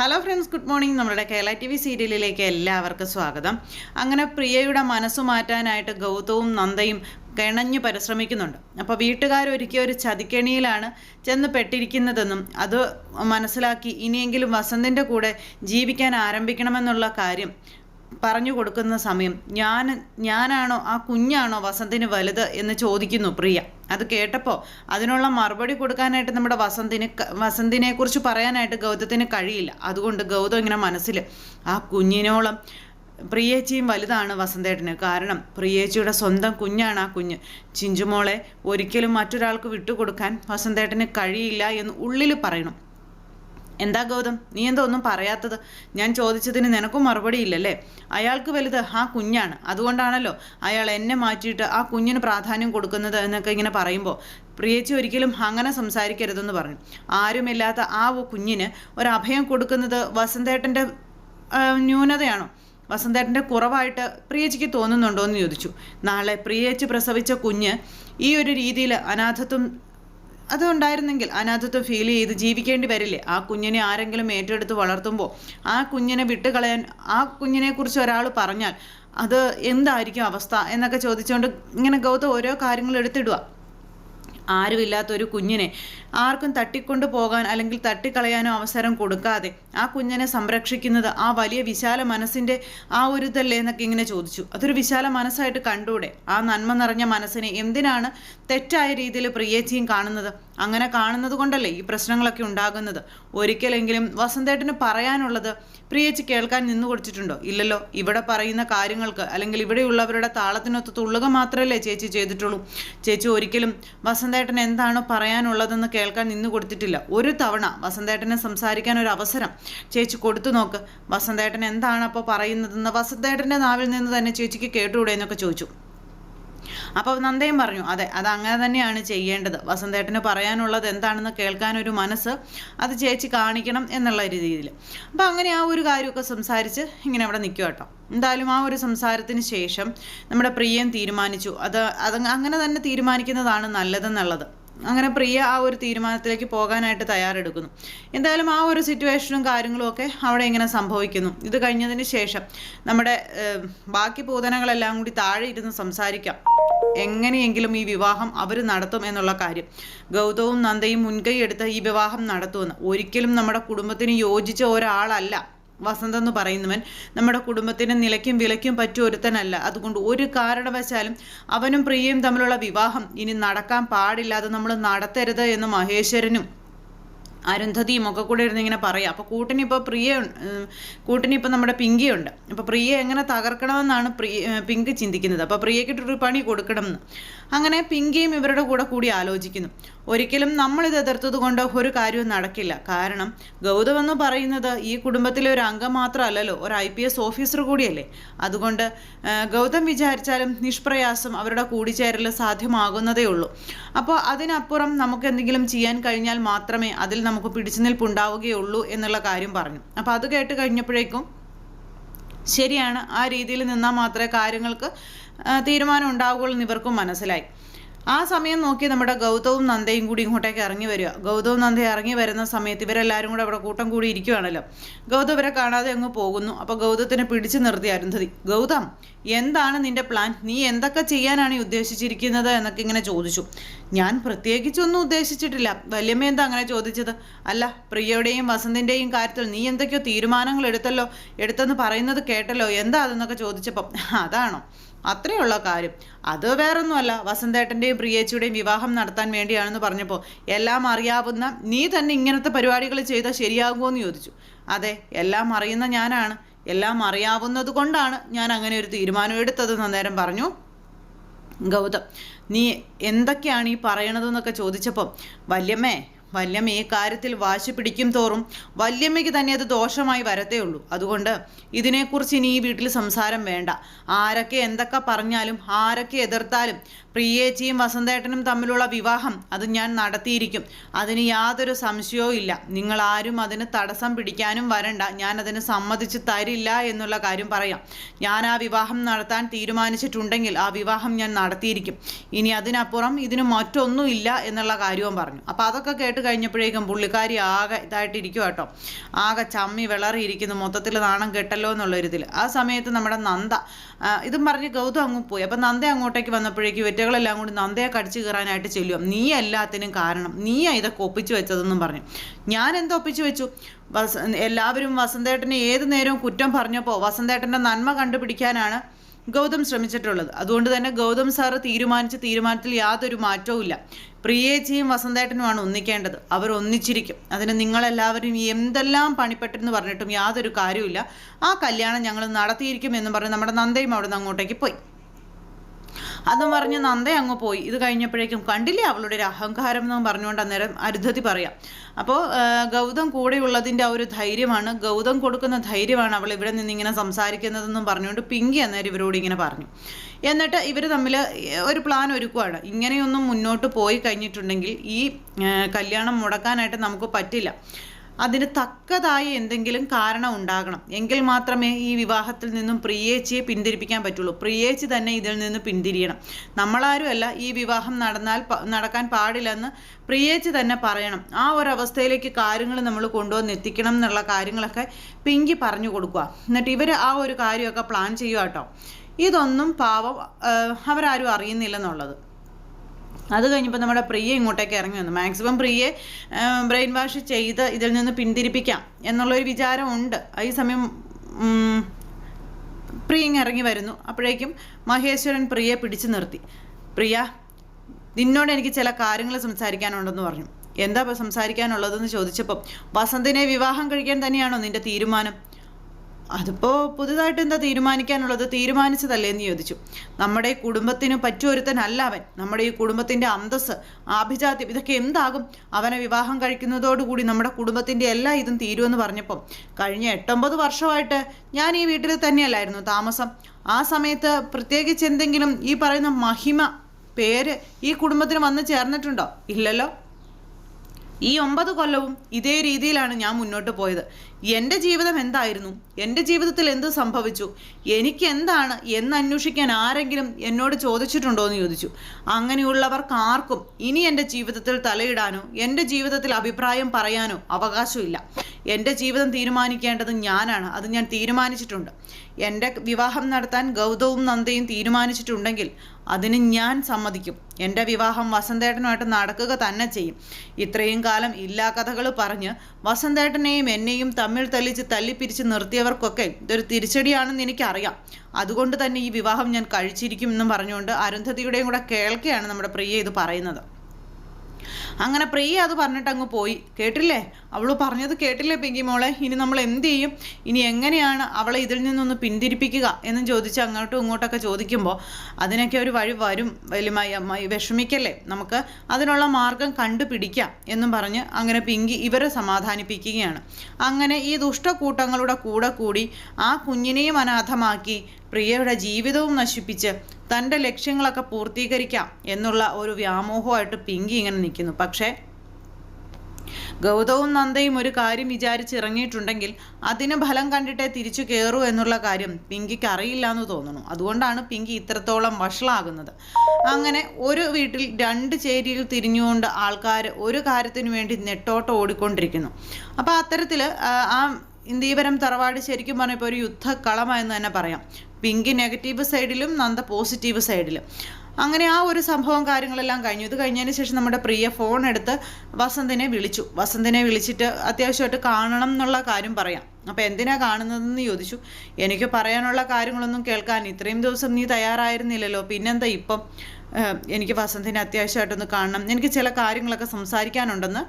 Hello friends good morning നമ്മുടെ Kerala T V സീരിയലിലേക്ക് എല്ലാവർക്കും സ്വാഗതം. അങ്ങനെ പ്രിയയുടെ മനസ്സ് മാറ്റാനായിട്ട് ഗൗതവും നന്ദയും കിണഞ്ഞു പരിശ്രമിക്കുന്നുണ്ട്. അപ്പോൾ വീട്ടുകാരൊരുക്കിയ ഒരു ചതിക്കെണിയിലാണ് ചെന്ന് പെട്ടിരിക്കുന്നതെന്നും അത് മനസ്സിലാക്കി ഇനിയെങ്കിലും വസന്തിന്റെ കൂടെ ജീവിക്കാൻ ആരംഭിക്കണമെന്നുള്ള കാര്യം പറഞ്ഞു കൊടുക്കുന്ന സമയം ഞാൻ ഞാനാണോ ആ കുഞ്ഞാണോ വസന്തിന് വലുത് എന്ന് ചോദിക്കുന്നു പ്രിയ. അത് കേട്ടപ്പോൾ അതിനുള്ള മറുപടി കൊടുക്കാനായിട്ട് നമ്മുടെ വസന്തിന് വസന്തിനെ കുറിച്ച് പറയാനായിട്ട് ഗൗതത്തിന് കഴിയില്ല. അതുകൊണ്ട് ഗൗതം ഇങ്ങനെ മനസ്സിൽ ആ കുഞ്ഞിനോളം പ്രിയേച്ചിയും വലുതാണ് വസന്തേട്ടന്. കാരണം പ്രിയേച്ചിയുടെ സ്വന്തം കുഞ്ഞാണ് ആ കുഞ്ഞ്. ചിഞ്ചുമോളെ ഒരിക്കലും മറ്റൊരാൾക്ക് വിട്ടുകൊടുക്കാൻ വസന്തേട്ടന് കഴിയില്ല എന്ന് ഉള്ളിൽ പറയണം. എന്താ ഗൗതം? നീ എന്തോ ഒന്നും പറയാത്തത്. ഞാൻ ചോദിച്ചതിന് നിനക്കും മറുപടി ഇല്ലല്ലേ? അയാൾക്ക് വലുത് ആ കുഞ്ഞാണ്. അതുകൊണ്ടാണല്ലോ അയാൾ എന്നെ മാറ്റിയിട്ട് ആ കുഞ്ഞിന് പ്രാധാന്യം കൊടുക്കുന്നത് എന്നൊക്കെ ഇങ്ങനെ പറയുമ്പോൾ പ്രിയേച്ചി ഒരിക്കലും അങ്ങനെ സംസാരിക്കരുതെന്ന് പറഞ്ഞു. ആരുമില്ലാത്ത ആ കുഞ്ഞിന് ഒരു അഭയം കൊടുക്കുന്നത് വസന്തേട്ടന്റെ ന്യൂനതയാണോ? വസന്തേട്ടന്റെ കുറവായിട്ട് പ്രിയച്ചിക്ക് തോന്നുന്നുണ്ടോ എന്ന് ചോദിച്ചു. നാളെ പ്രിയേച്ചി പ്രസവിച്ച കുഞ്ഞ് ഈ ഒരു രീതിയിൽ അനാഥത്വം അത് ഉണ്ടായിരുന്നെങ്കിൽ അനാഥത്വം ഫീൽ ചെയ്ത് ജീവിക്കേണ്ടി വരില്ലേ? ആ കുഞ്ഞിനെ ആരെങ്കിലും ഏറ്റെടുത്ത് വളർത്തുമ്പോൾ ആ കുഞ്ഞിനെ വിട്ടുകളയാൻ ആ കുഞ്ഞിനെക്കുറിച്ച് ഒരാൾ പറഞ്ഞാൽ അത് എന്തായിരിക്കും അവസ്ഥ എന്നൊക്കെ ചോദിച്ചുകൊണ്ട് ഇങ്ങനെ ഗൗതം ഓരോ കാര്യങ്ങൾ എടുത്തിടുക ആരുമില്ലാത്തൊരു കുഞ്ഞിനെ ആർക്കും തട്ടിക്കൊണ്ടു പോകാൻ അല്ലെങ്കിൽ തട്ടിക്കളയാനോ അവസരം കൊടുക്കാതെ ആ കുഞ്ഞിനെ സംരക്ഷിക്കുന്നത് ആ വലിയ വിശാല മനസ്സിന്റെ ആ ഒരു ഇതല്ലേ എന്നൊക്കെ ഇങ്ങനെ ചോദിച്ചു. അതൊരു വിശാല മനസ്സായിട്ട് കണ്ടൂടെ ആ നന്മ നിറഞ്ഞ മനസ്സിനെ എന്തിനാണ് തെറ്റായ രീതിയിൽ പ്രിയേച്ചിയും കാണുന്നത്? അങ്ങനെ കാണുന്നത് കൊണ്ടല്ലേ ഈ പ്രശ്നങ്ങളൊക്കെ ഉണ്ടാകുന്നത്? ഒരിക്കലെങ്കിലും വസന്തേട്ടന് പറയാനുള്ളത് പ്രിയേച്ചി കേൾക്കാൻ നിന്നു കൊടുത്തിട്ടുണ്ടോ? ഇല്ലല്ലോ. ഇവിടെ പറയുന്ന കാര്യങ്ങൾക്ക് അല്ലെങ്കിൽ ഇവിടെയുള്ളവരുടെ താളത്തിനൊത്ത് തുള്ളുക മാത്രമല്ലേ ചേച്ചി ചെയ്തിട്ടുള്ളൂ. ചേച്ചി ഒരിക്കലും വസന്തേട്ടൻ എന്താണോ പറയാനുള്ളതെന്ന് കേൾക്കാൻ നിന്ന് കൊടുത്തിട്ടില്ല. ഒരു തവണ വസന്തേട്ടനെ സംസാരിക്കാൻ ഒരു അവസരം. ചേച്ചി കൊടുത്തു നോക്ക്. വസന്തേട്ടൻ എന്താണ് അപ്പോൾ പറയുന്നതെന്ന് വസന്തേട്ടന്റെ നാവിൽ നിന്ന് തന്നെ ചേച്ചിക്ക് കേട്ടുകൂടെ എന്നൊക്കെ ചോദിച്ചു. അപ്പോൾ നന്ദയും പറഞ്ഞു അതെ അത് അങ്ങനെ തന്നെയാണ് ചെയ്യേണ്ടത്. വസന്തേട്ടന് പറയാനുള്ളത് എന്താണെന്ന് കേൾക്കാനൊരു മനസ്സ് അത് ചേച്ചി കാണിക്കണം എന്നുള്ള രീതിയിൽ. അപ്പോൾ അങ്ങനെ ആ ഒരു കാര്യമൊക്കെ സംസാരിച്ച് ഇങ്ങനെ അവിടെ നിൽക്കുക കേട്ടോ. എന്തായാലും ആ ഒരു സംസാരത്തിന് ശേഷം നമ്മുടെ പ്രിയം തീരുമാനിച്ചു. അത് അത് അങ്ങനെ തന്നെ തീരുമാനിക്കുന്നതാണ് നല്ലതെന്നുള്ളത്. അങ്ങനെ പ്രിയ ആ ഒരു തീരുമാനത്തിലേക്ക് പോകാനായിട്ട് തയ്യാറെടുക്കുന്നു. എന്തായാലും ആ ഒരു സിറ്റുവേഷനും കാര്യങ്ങളും ഒക്കെ അവിടെ ഇങ്ങനെ സംഭവിക്കുന്നു. ഇത് കഴിഞ്ഞതിന് ശേഷം നമ്മുടെ ബാക്കി പൂതനകളെല്ലാം കൂടി താഴെ ഇരുന്ന് സംസാരിക്കാം. എങ്ങനെയെങ്കിലും ഈ വിവാഹം അവർ നടത്തും എന്നുള്ള കാര്യം. ഗൗതവും നന്ദയും മുൻകൈ എടുത്ത് ഈ വിവാഹം നടത്തുമെന്ന്. ഒരിക്കലും നമ്മുടെ കുടുംബത്തിന് യോജിച്ച ഒരാളല്ല. വസന്ത് എന്ന് പറയുന്നവൻ നമ്മുടെ കുടുംബത്തിന് നിലയ്ക്കും വിലയ്ക്കും പറ്റിയ ഒരുത്തനല്ല. അതുകൊണ്ട് ഒരു കാരണവശാലും അവനും പ്രിയയും തമ്മിലുള്ള വിവാഹം ഇനി നടക്കാൻ പാടില്ല. അത് നമ്മൾ നടത്തരുത് എന്ന് മഹേശ്വരനും അരുന്ധതിയും ഒക്കെ കൂടെ ഇരുന്ന് ഇങ്ങനെ പറയാം അപ്പോൾ കൂട്ടിനിപ്പോൾ പ്രിയ കൂട്ടിന് കൂട്ടിനിപ്പോൾ നമ്മുടെ പിങ്കിയുണ്ട് അപ്പോൾ പ്രിയ എങ്ങനെ തകർക്കണമെന്നാണ് പ്രിയ പിങ്ക് ചിന്തിക്കുന്നത്. അപ്പോൾ പ്രിയക്കിട്ടൊരു പണി കൊടുക്കണം എന്ന്. അങ്ങനെ പിങ്കിയും ഇവരുടെ കൂടെ കൂടി ആലോചിക്കുന്നു. ഒരിക്കലും നമ്മളിത് എതിർത്തത് കൊണ്ട് ഒരു കാര്യവും നടക്കില്ല. കാരണം ഗൗതം എന്ന് പറയുന്നത് ഈ കുടുംബത്തിലെ ഒരു അംഗം മാത്രമല്ലല്ലോ ഒരു ഐ പി എസ് ഓഫീസർ കൂടിയല്ലേ. അതുകൊണ്ട് ഗൗതം വിചാരിച്ചാലും നിഷ്പ്രയാസം അവരുടെ കൂടിച്ചേരൽ സാധ്യമാകുന്നതേ ഉള്ളൂ. അപ്പോൾ അതിനപ്പുറം നമുക്ക് എന്തെങ്കിലും ചെയ്യാൻ കഴിഞ്ഞാൽ മാത്രമേ അതിൽ നമുക്ക് പിടിച്ചു നിൽപ്പുണ്ടാവുകയുള്ളൂ എന്നുള്ള കാര്യം പറഞ്ഞു. അപ്പോൾ അത് കേട്ട് കഴിഞ്ഞപ്പോഴേക്കും ശരിയാണ് ആ രീതിയിൽ നിന്നാൽ മാത്രമേ കാര്യങ്ങൾക്ക് തീരുമാനം ഉണ്ടാവുകയുള്ളൂ എന്ന് ഇവർക്കും മനസ്സിലായി. ആ സമയം നോക്കി നമ്മുടെ ഗൗതവും നന്ദയും കൂടി ഇങ്ങോട്ടേക്ക് ഇറങ്ങി വരിക. ഗൗതവും നന്ദയും ഇറങ്ങി വരുന്ന സമയത്ത് ഇവരെല്ലാവരും കൂടെ അവിടെ കൂട്ടം കൂടി ഇരിക്കുവാണല്ലോ. ഗൗതം ഇവരെ കാണാതെ അങ്ങ് പോകുന്നു. അപ്പോൾ ഗൗതത്തിനെ പിടിച്ചു നിർത്തി അരുന്ധതി ഗൗതം എന്താണ് നിന്റെ പ്ലാൻ നീ എന്തൊക്കെ ചെയ്യാനാണ് ഉദ്ദേശിച്ചിരിക്കുന്നത്? എന്നൊക്കെ ഇങ്ങനെ ചോദിച്ചു. ഞാൻ പ്രത്യേകിച്ചൊന്നും ഉദ്ദേശിച്ചിട്ടില്ല. വല്യമ്മ എന്താ അങ്ങനെ ചോദിച്ചത്? അല്ല പ്രിയയുടെയും വസന്തിന്റെയും കാര്യത്തിൽ നീ എന്തൊക്കെയോ തീരുമാനങ്ങൾ എടുത്തല്ലോ എടുത്തെന്ന് പറയുന്നത് കേട്ടല്ലോ. എന്താ അതെന്നൊക്കെ ചോദിച്ചപ്പം അതാണോ? അത്രയുള്ള കാര്യം. അത് വേറൊന്നുമല്ല. വസന്തേട്ടന്റെയും പ്രിയേച്ചിയുടെയും വിവാഹം നടത്താൻ വേണ്ടിയാണെന്ന് പറഞ്ഞപ്പോൾ എല്ലാം അറിയാവുന്ന നീ തന്നെ ഇങ്ങനത്തെ പരിപാടികൾ ചെയ്താൽ ശരിയാകുമോ എന്ന് ചോദിച്ചു. അതെ എല്ലാം അറിയുന്ന ഞാനാണ്. എല്ലാം അറിയാവുന്നത് കൊണ്ടാണ് ഞാൻ അങ്ങനെ ഒരു തീരുമാനം എടുത്തതെന്ന് അന്നേരം പറഞ്ഞു. ഗൗതം നീ എന്തൊക്കെയാണ് ഈ പറയണതെന്നൊക്കെ ചോദിച്ചപ്പം വല്യമ്മേ വല്യമ്മ ഈ കാര്യത്തിൽ വാശി പിടിക്കും തോറും വല്യമ്മയ്ക്ക് തന്നെ അത് ദോഷമായി വരത്തേ ഉള്ളൂ. അതുകൊണ്ട് ഇതിനെക്കുറിച്ച് ഇനി ഈ വീട്ടിൽ സംസാരം വേണ്ട. ആരൊക്കെ എന്തൊക്കെ പറഞ്ഞാലും ആരൊക്കെ എതിർത്താലും പ്രിയേച്ചിയും വസന്തേട്ടനും തമ്മിലുള്ള വിവാഹം അത് ഞാൻ നടത്തിയിരിക്കും. അതിന് യാതൊരു സംശയവും ഇല്ല. നിങ്ങൾ ആരും അതിന് തടസ്സം പിടിക്കാനും വരണ്ട. ഞാൻ അതിന് സമ്മതിച്ച് തരില്ല എന്നുള്ള കാര്യം പറയാം. ഞാൻ ആ വിവാഹം നടത്താൻ തീരുമാനിച്ചിട്ടുണ്ടെങ്കിൽ ആ വിവാഹം ഞാൻ നടത്തിയിരിക്കും. ഇനി അതിനപ്പുറം ഇതിന് മറ്റൊന്നുമില്ല എന്നുള്ള കാര്യവും പറഞ്ഞു. അപ്പോൾ അതൊക്കെ കേട്ട് കേട്ട് കഴിഞ്ഞപ്പോഴേക്കും പുള്ളിക്കാരി ആകെ ഇതായിട്ടിരിക്കും കേട്ടോ. ആകെ ചമ്മി വിളറിയിരിക്കുന്നു. മൊത്തത്തിൽ നാണം കെട്ടല്ലോ എന്നുള്ള എന്നുള്ളൊരിതിൽ ആ സമയത്ത് നമ്മുടെ നന്ദ ഇതും പറഞ്ഞ് ഗൗതം അങ്ങ് പോയി. അപ്പം നന്ദ അങ്ങോട്ടേക്ക് വന്നപ്പോഴേക്കും വെറ്റകളെല്ലാം കൂടി നന്ദയെ കടിച്ചു കയറാനായിട്ട് ചെല്ലുക നീ എല്ലാത്തിനും കാരണം. നീയാ ഇതൊക്കെ ഒപ്പിച്ചു വെച്ചതെന്നും പറഞ്ഞു. ഞാൻ എന്തോ ഒപ്പിച്ചു വെച്ചു? വസ എല്ലാവരും വസന്തേട്ടനെ ഏത് നേരവും കുറ്റം പറഞ്ഞപ്പോൾ വസന്തേട്ടന്റെ നന്മ കണ്ടുപിടിക്കാനാണ് ഗൗതം ശ്രമിച്ചിട്ടുള്ളത്. അതുകൊണ്ട് തന്നെ ഗൗതം സാറ് തീരുമാനിച്ച തീരുമാനത്തിൽ യാതൊരു മാറ്റവും ഇല്ല. പ്രിയേച്ചിയും വസന്തേട്ടനുമാണ് ഒന്നിക്കേണ്ടത്. അവർ ഒന്നിച്ചിരിക്കും. അതിന് നിങ്ങളെല്ലാവരും എന്തെല്ലാം പണിപ്പെട്ടെന്ന് പറഞ്ഞിട്ടും യാതൊരു കാര്യവും ആ കല്യാണം ഞങ്ങൾ നടത്തിയിരിക്കും എന്ന് പറഞ്ഞ് നമ്മുടെ നന്ദയും അവിടെ നിന്ന് അങ്ങോട്ടേക്ക് പോയി. അതും പറഞ്ഞ് നന്ദ അങ്ങ് പോയി. ഇത് കഴിഞ്ഞപ്പോഴേക്കും കണ്ടില്ലേ അവളുടെ ഒരു അഹങ്കാരം എന്ന് പറഞ്ഞുകൊണ്ട് അന്നേരം അരുദ്ധതി പറയാം. അപ്പോൾ ഗൗതം കൂടെയുള്ളതിന്റെ ആ ഒരു ധൈര്യമാണ്. ഗൗതം കൊടുക്കുന്ന ധൈര്യമാണ് അവൾ ഇവിടെ നിന്ന് ഇങ്ങനെ സംസാരിക്കുന്നതെന്നും പറഞ്ഞുകൊണ്ട് പിങ്കി അന്നേരം ഇവരോട് ഇങ്ങനെ പറഞ്ഞു. എന്നിട്ട് ഇവർ തമ്മിൽ ഒരു പ്ലാൻ ഒരുക്കുവാണ്. ഇങ്ങനെയൊന്നും മുന്നോട്ട് പോയി കഴിഞ്ഞിട്ടുണ്ടെങ്കിൽ ഈ കല്യാണം മുടക്കാനായിട്ട് നമുക്ക് പറ്റില്ല. അതിന് തക്കതായ എന്തെങ്കിലും കാരണം ഉണ്ടാകണം. എങ്കിൽ മാത്രമേ ഈ വിവാഹത്തിൽ നിന്നും പ്രിയേച്ചിയെ പിന്തിരിപ്പിക്കാൻ പറ്റുള്ളൂ. പ്രിയേച്ചി തന്നെ ഇതിൽ നിന്ന് പിന്തിരിയണം. നമ്മളാരുമല്ല ഈ വിവാഹം നടന്നാൽ നടക്കാൻ പാടില്ലെന്ന് പ്രിയേച്ചി തന്നെ പറയണം. ആ ഒരു അവസ്ഥയിലേക്ക് കാര്യങ്ങൾ നമ്മൾ കൊണ്ടുവന്ന് എത്തിക്കണം എന്നുള്ള കാര്യങ്ങളൊക്കെ പിങ്കി പറഞ്ഞു കൊടുക്കുക. എന്നിട്ട് ഇവർ ആ ഒരു കാര്യമൊക്കെ പ്ലാൻ ചെയ്യുക കേട്ടോ. ഇതൊന്നും പാവം അവരാരും അറിയുന്നില്ലെന്നുള്ളത്. അത് കഴിഞ്ഞപ്പോൾ നമ്മുടെ പ്രിയ ഇങ്ങോട്ടേക്ക് ഇറങ്ങി വന്നു. മാക്സിമം പ്രിയെ ബ്രെയിൻ വാഷ് ചെയ്ത് ഇതിൽ നിന്ന് പിന്തിരിപ്പിക്കാം എന്നുള്ളൊരു വിചാരമുണ്ട്. ഈ സമയം പ്രിയ ഇറങ്ങി വരുന്നു. അപ്പോഴേക്കും മഹേശ്വരൻ പ്രിയെ പിടിച്ചു നിർത്തി. പ്രിയ നിന്നോട് എനിക്ക് ചില കാര്യങ്ങൾ സംസാരിക്കാനുണ്ടെന്ന് പറഞ്ഞു. എന്താ സംസാരിക്കാനുള്ളതെന്ന് ചോദിച്ചപ്പം വസന്തിനെ വിവാഹം കഴിക്കാൻ തന്നെയാണോ നിന്റെ തീരുമാനം? അതിപ്പോൾ പുതുതായിട്ട് എന്താ തീരുമാനിക്കാനുള്ളത്? തീരുമാനിച്ചതല്ലേ എന്ന് ചോദിച്ചു. നമ്മുടെ കുടുംബത്തിന് പറ്റിയൊരുത്തനല്ല അവൻ. നമ്മുടെ ഈ കുടുംബത്തിന്റെ അന്തസ് ആഭിജാത്യം ഇതൊക്കെ എന്താകും? അവനെ വിവാഹം കഴിക്കുന്നതോടുകൂടി നമ്മുടെ കുടുംബത്തിന്റെ എല്ലാ ഇതും തീരുമെന്ന് പറഞ്ഞപ്പം കഴിഞ്ഞ എട്ടൊമ്പത് വർഷമായിട്ട് ഞാൻ ഈ വീട്ടിൽ തന്നെയല്ലായിരുന്നു താമസം. ആ സമയത്ത് പ്രത്യേകിച്ച് എന്തെങ്കിലും ഈ പറയുന്ന മഹിമ പേര് ഈ കുടുംബത്തിന് വന്ന് ചേർന്നിട്ടുണ്ടോ? ഇല്ലല്ലോ. ഈ ഒമ്പത് കൊല്ലവും ഇതേ രീതിയിലാണ് ഞാൻ മുന്നോട്ട് പോയത്. എന്റെ ജീവിതം എന്തായിരുന്നു? എന്റെ ജീവിതത്തിൽ എന്ത് സംഭവിച്ചു? എനിക്ക് എന്താണ് എന്ന് അന്വേഷിക്കാൻ ആരെങ്കിലും എന്നോട് ചോദിച്ചിട്ടുണ്ടോ എന്ന് ചോദിച്ചു. അങ്ങനെയുള്ളവർക്ക് ആർക്കും ഇനി എന്റെ ജീവിതത്തിൽ തലയിടാനോ എന്റെ ജീവിതത്തിൽ അഭിപ്രായം പറയാനോ അവകാശമില്ല. എന്റെ ജീവിതം തീരുമാനിക്കേണ്ടത് ഞാനാണ്. അത് ഞാൻ തീരുമാനിച്ചിട്ടുണ്ട്. എന്റെ വിവാഹം നടത്താൻ ഗൗതവും നന്ദയും തീരുമാനിച്ചിട്ടുണ്ടെങ്കിൽ അതിന് ഞാൻ സമ്മതിക്കും. എന്റെ വിവാഹം വസന്തേട്ടനുമായിട്ട് നടക്കുക തന്നെ ചെയ്യും. ഇത്രയും കാലം ഇല്ലാ കഥകൾ പറഞ്ഞ് വസന്തേട്ടനെയും എന്നെയും തമ്മിൽ തല്ലിച്ച് തല്ലിപ്പിരിച്ച് നിർത്തിയവർക്കൊക്കെ ഇതൊരു തിരിച്ചടിയാണെന്ന് എനിക്കറിയാം. അതുകൊണ്ട് തന്നെ ഈ വിവാഹം ഞാൻ കഴിച്ചിരിക്കും എന്നും പറഞ്ഞുകൊണ്ട് അരുന്ധതിയുടെയും കൂടെ കേൾക്കെയാണ് നമ്മുടെ പ്രിയ ഇത് പറയുന്നത്. അങ്ങനെ പ്രിയ അത് പറഞ്ഞിട്ട് അങ്ങ് പോയി. കേട്ടില്ലേ? അവൾ പറഞ്ഞത് കേട്ടില്ലേ പിങ്കി മോളെ? ഇനി നമ്മൾ എന്ത് ചെയ്യും? ഇനി എങ്ങനെയാണ് അവളെ ഇതിൽ നിന്നൊന്ന് പിന്തിരിപ്പിക്കുക എന്നും ചോദിച്ച് അങ്ങോട്ടും ഇങ്ങോട്ടൊക്കെ ചോദിക്കുമ്പോൾ അതിനൊക്കെ ഒരു വഴി വരും വലിയ വിഷമിക്കല്ലേ? നമുക്ക് അതിനുള്ള മാർഗം കണ്ടുപിടിക്കാം എന്നും പറഞ്ഞ് അങ്ങനെ പിങ്കി ഇവരെ സമാധാനിപ്പിക്കുകയാണ്. അങ്ങനെ ഈ ദുഷ്ടക്കൂട്ടങ്ങളുടെ കൂടെ കൂടി ആ കുഞ്ഞിനെയും അനാഥമാക്കി പ്രിയയുടെ ജീവിതവും നശിപ്പിച്ച് തന്റെ ലക്ഷ്യങ്ങളൊക്കെ പൂർത്തീകരിക്കാം എന്നുള്ള ഒരു വ്യാമോഹമായിട്ട് പിങ്കി ഇങ്ങനെ നിൽക്കുന്നു. പക്ഷേ ഗൗതവും നന്ദയും ഒരു കാര്യം വിചാരിച്ചിറങ്ങിയിട്ടുണ്ടെങ്കിൽ അതിന് ഫലം കണ്ടിട്ടേ തിരിച്ചു കയറൂ എന്നുള്ള കാര്യം പിങ്കിക്ക് അറിയില്ല എന്ന് തോന്നുന്നു. അതുകൊണ്ടാണ് പിങ്കി ഇത്രത്തോളം വഷളാകുന്നത്. അങ്ങനെ ഒരു വീട്ടിൽ രണ്ട് ചേരിയിൽ തിരിഞ്ഞുകൊണ്ട് ആൾക്കാർ ഒരു കാര്യത്തിനു വേണ്ടി നെട്ടോട്ട് ഓടിക്കൊണ്ടിരിക്കുന്നു. അപ്പോൾ അത്തരത്തിൽ ആ ഇന്ദീപരം തറവാട് ശരിക്കും പറഞ്ഞപ്പോൾ ഒരു യുദ്ധക്കളമായെന്ന് തന്നെ പറയാം. പിങ്കി നെഗറ്റീവ് സൈഡിലും നന്ദ പോസിറ്റീവ് സൈഡിലും. അങ്ങനെ ആ ഒരു സംഭവം കാര്യങ്ങളെല്ലാം കഴിഞ്ഞു. ഇത് കഴിഞ്ഞതിന് ശേഷം നമ്മുടെ പ്രിയ ഫോൺ എടുത്ത് വസന്തിനെ വിളിച്ചു. വസന്തിനെ വിളിച്ചിട്ട് അത്യാവശ്യമായിട്ട് കാണണം എന്നുള്ള കാര്യം പറയാം. അപ്പോൾ എന്തിനാ കാണുന്നതെന്ന് ചോദിച്ചു. എനിക്ക് പറയാനുള്ള കാര്യങ്ങളൊന്നും കേൾക്കാൻ ഇത്രയും ദിവസം നീ തയ്യാറായിരുന്നില്ലല്ലോ. പിന്നെന്താ ഇപ്പം എനിക്ക് വസന്തിനെ അത്യാവശ്യമായിട്ടൊന്ന് കാണണം. എനിക്ക് ചില കാര്യങ്ങളൊക്കെ സംസാരിക്കാനുണ്ടെന്ന്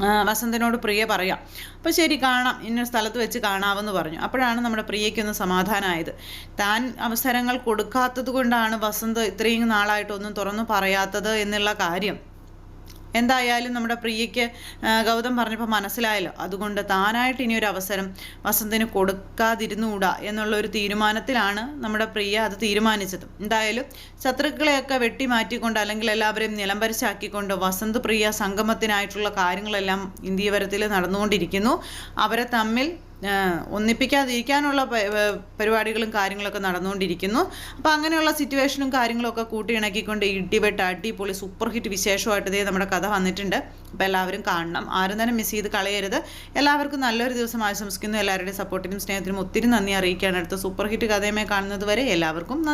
വസന്തനോട് പ്രിയ പറയാം. അപ്പോൾ ശരി കാണാം. ഇന്ന സ്ഥലത്ത് വെച്ച് കാണാമെന്ന് പറഞ്ഞു. അപ്പോഴാണ് നമ്മുടെ പ്രിയയ്ക്കൊന്ന് സമാധാനമായത് താൻ അവസരങ്ങൾ കൊടുക്കാത്തത് കൊണ്ടാണ് വസന്ത് ഇത്രയും നാളായിട്ടൊന്നും തുറന്നു പറയാത്തത് എന്നുള്ള കാര്യം. എന്തായാലും നമ്മുടെ പ്രിയയ്ക്ക് ഗൗതം പറഞ്ഞപ്പോൾ മനസ്സിലായല്ലോ. അതുകൊണ്ട് താനായിട്ട് ഇനി ഒരു അവസരം വസന്തിന് കൊടുക്കാതിരുന്നുകൂടാ എന്നുള്ള ഒരു തീരുമാനത്തിലാണ് നമ്മുടെ പ്രിയ അത് തീരുമാനിച്ചത്. എന്തായാലും ശത്രുക്കളെയൊക്കെ വെട്ടി മാറ്റിക്കൊണ്ട് അല്ലെങ്കിൽ എല്ലാവരെയും നിലംപരിച്ചാക്കിക്കൊണ്ട് വസന്ത് പ്രിയ സംഗമത്തിനായിട്ടുള്ള കാര്യങ്ങളെല്ലാം ഇന്ത്യവരത്തിൽ നടന്നുകൊണ്ടിരിക്കുന്നു. അവരെ തമ്മിൽ ഒന്നിപ്പിക്കാതിരിക്കാനുള്ള പരിപാടികളും കാര്യങ്ങളൊക്കെ നടന്നുകൊണ്ടിരിക്കുന്നു. അപ്പോൾ അങ്ങനെയുള്ള സിറ്റുവേഷനും കാര്യങ്ങളൊക്കെ കൂട്ടിയിണക്കിക്കൊണ്ട് ഇടിവെട്ട് അടിപൊളി സൂപ്പർ ഹിറ്റ് വിശേഷമായിട്ട് ഇതേ നമ്മുടെ കഥ വന്നിട്ടുണ്ട്. അപ്പോൾ എല്ലാവരും കാണണം. ആരും തന്നെ മിസ് ചെയ്ത് കളയരുത്. എല്ലാവർക്കും നല്ലൊരു ദിവസം ആശംസിക്കുന്നു. എല്ലാവരുടെയും സപ്പോർട്ടിനും സ്നേഹത്തിനും ഒത്തിരി നന്ദി അറിയിക്കുകയാണ് അടുത്ത സൂപ്പർ ഹിറ്റ് കഥയുമായി കാണുന്നത് വരെ. എല്ലാവർക്കും നന്ദി.